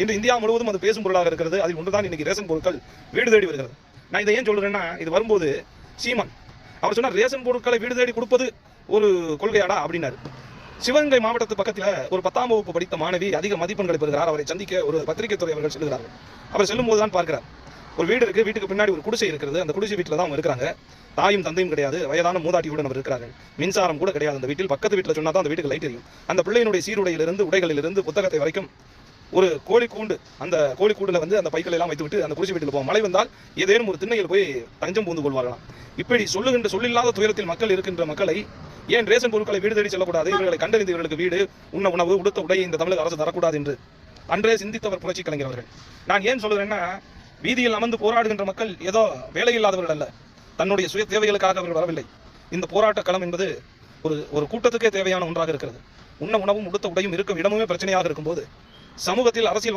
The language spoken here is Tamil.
இன்று இந்தியா முழுவதும் அது பேசும் பொருளாக இருக்கிறது. அதில் ஒன்றுதான் இன்னைக்கு ரேஷன் பொருட்கள் வீடு தேடி வருகிறது. நான் இதை ஏன் சொல்றேன்னா இது வரும்போது சீமான் அவர் சொன்னார் ரேஷன் பொருட்களை வீடு தேடி கொடுப்பது ஒரு கொள்கையாடா அப்படின்னாரு. சிவகங்கை மாவட்டத்து பக்கத்தில் ஒரு பத்தாம் வகுப்பு படித்த மாணவி அதிக மதிப்பெண்களை பெறுகிறார். அவரை சந்திக்க ஒரு பத்திரிகை துறை அவர்கள் செல்கிறார்கள். அவர் செல்லும் போது தான் பார்க்கிறார். ஒரு வீடு இருக்கு வீட்டுக்கு பின்னாடி ஒரு குடிசை இருக்கிறது. அந்த குடிசை வீட்டில் தான் அவங்க இருக்கிறாங்க. தாயும் தந்தையும் கிடையாது. வயதான மூதாட்டியுடன் அவர் இருக்கிறார்கள். மின்சாரம் கூட கிடையாது. அந்த வீட்டில் பக்கத்து வீட்டில் சொன்னா தான் அந்த வீட்டுக்கு லைட் எரியும். அந்த பிள்ளையினுடைய சீருடையிலிருந்து உடைகளிலிருந்து புத்தகத்தை வரைக்கும் ஒரு கோழி கூண்டு அந்த கோழி கூண்டுல வந்து அந்த பைக்களை எல்லாம் வைத்துவிட்டு அந்த குடிசை வீட்டில் போவோம். மழை வந்தால் ஏதேனும் ஒரு திண்ணையில் போய் தஞ்சம் பூந்து கொள்வார்களாம். இப்படி சொல்லுகின்ற சொல்லில்லாத துயரத்தில் மக்கள் இருக்கின்ற மக்களை ஏன் ரேஷன் பொருட்களை வீடு தேடி செல்லக்கூடாது? இவர்களை கண்டறிந்து இவர்களுக்கு வீடு உண்ண உணவு உடுத்த உடை இந்த தமிழக அரசு தரக்கூடாது என்று அன்றே சிந்தித்தவர் புரட்சி கலைஞர் அவர்கள். நான் ஏன் சொல்கிறேன்னா வீதியில் அமர்ந்து போராடுகின்ற மக்கள் ஏதோ வேலையில்லாதவர்கள் அல்ல. தன்னுடைய சுய தேவைகளுக்காக அவர்கள் வரவில்லை. இந்த போராட்ட களம் என்பது ஒரு ஒரு கூட்டத்துக்கே தேவையான ஒன்றாக இருக்கிறது. உண்ண உணவும் உடுத்த உடையும் இருக்கும் இடமுமே பிரச்சனையாக இருக்கும்போது சமூகத்தில் அரசியல்